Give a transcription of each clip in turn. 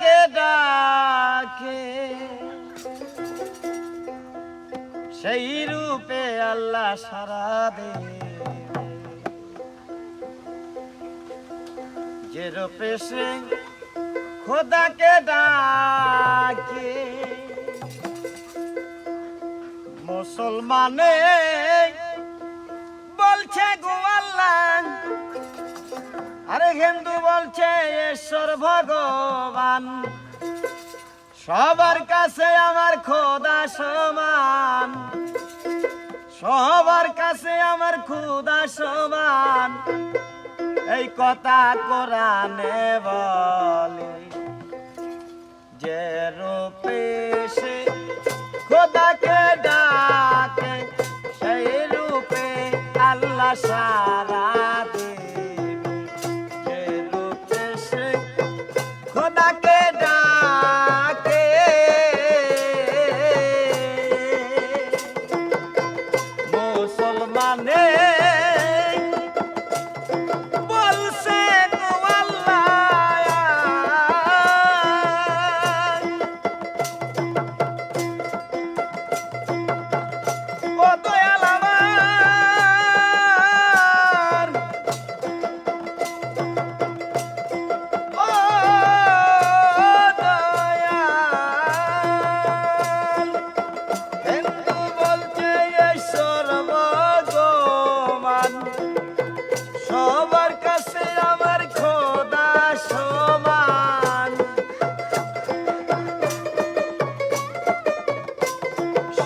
খোদাকে ডাকে? সেই রূপে আল্লাহ সারা দে যে রূপে সে খোদাকে ডাকে, মুসলমানে বলছে গো আল্লাহ আরে হিন্দু বলছে, ঈশ্বর ভগবান। সবার কাছে আমার খোদা সমান। সবার কাছে আমার খোদা সমান। এই কথা কোরআনে বলে, যে রূপে সে খোদাকে খোদাকে ডাকে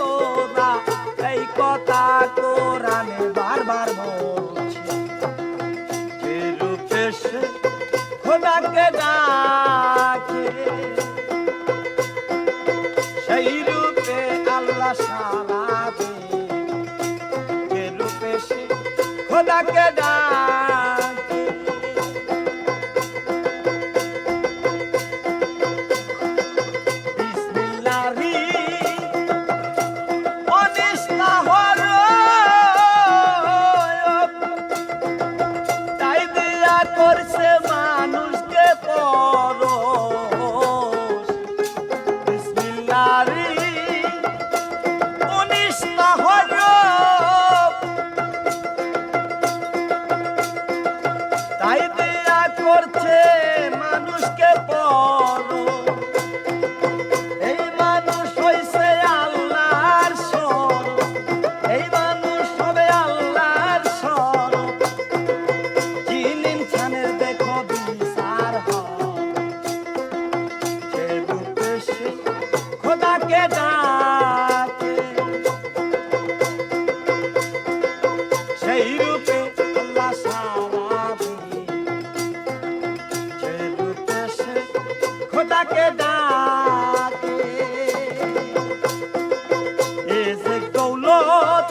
ও করছে ডাকে। এ যে দৌলত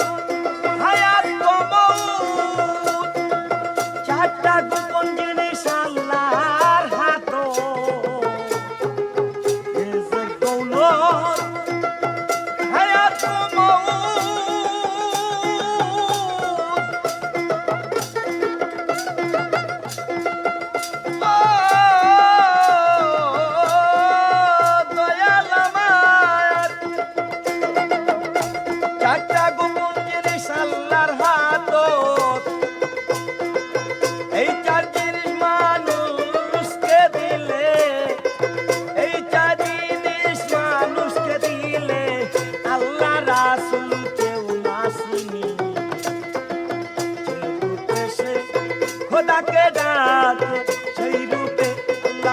হায়াত কমৌত চারটা গোপন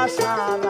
আশা